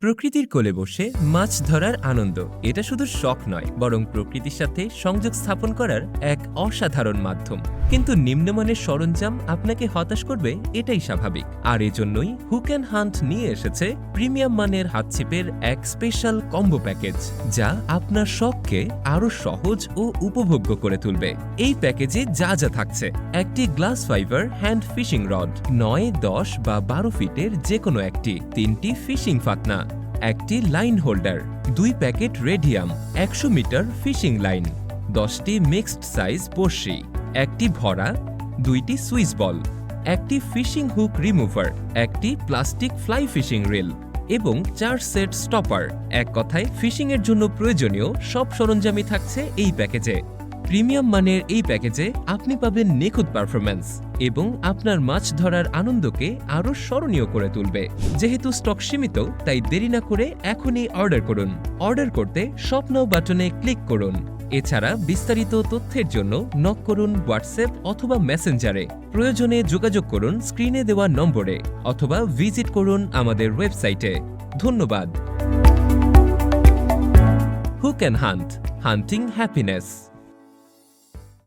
প্রকৃতির কোলে বসে মাছ ধরার আনন্দ। এটা শুধু শখ নয়, বরং প্রকৃতির সাথে সংযোগ স্থাপন করার এক অসাধারণ মাধ্যম। কিন্তু নিম্নমানের সরঞ্জাম আপনাকে হতাশ করবে, এটাই স্বাভাবিক। আর এজন্যই হুক অ্যান্ড হান্ট নিয়ে এসেছে প্রিমিয়াম মানের হাতছিপের এক স্পেশাল কম্বো প্যাকেজ, যা আপনার শখকে আরও সহজ ও উপভোগ্য করে তুলবে। এই প্যাকেজে যা যা থাকছে, একটি glass fibre hand fishing rod, নয়, দশ বা বারো ফিটের যে কোনো একটি, তিনটি ফিশিং ফাতনা একটি লাইন হোল্ডার, দুই প্যাকেট রেডিয়াম, একশো মিটার ফিশিং লাইন, দশটি মিক্সড সাইজ বড়শি। একটি ভরা, দুইটি সুইস বল, একটি ফিশিং হুক রিমুভার, একটি প্লাস্টিক ফ্লাই ফিশিং রিল এবং চার সেট স্টপার। এক কথায় ফিশিং এর জন্য প্রয়োজনীয় সব সরঞ্জামই থাকছে এই প্যাকেজে। প্রিমিয়াম মানের এই প্যাকেজে আপনি পাবেন নিখুঁত পারফরম্যান্স এবং আপনার মাছ ধরার আনন্দকে আরও স্মরণীয় করে তুলবে। যেহেতু স্টক সীমিত, তাই দেরি না করে এখনই অর্ডার করুন। অর্ডার করতে স্বপ্ন বাটনে ক্লিক করুন। এছাড়া বিস্তারিত তথ্যের জন্য নক করুন হোয়াটসঅ্যাপ অথবা মেসেঞ্জারে। প্রয়োজনে যোগাযোগ করুন স্ক্রিনে দেওয়া নম্বরে অথবা ভিজিট করুন আমাদের ওয়েবসাইটে। ধন্যবাদ। Who can hunt hunting happiness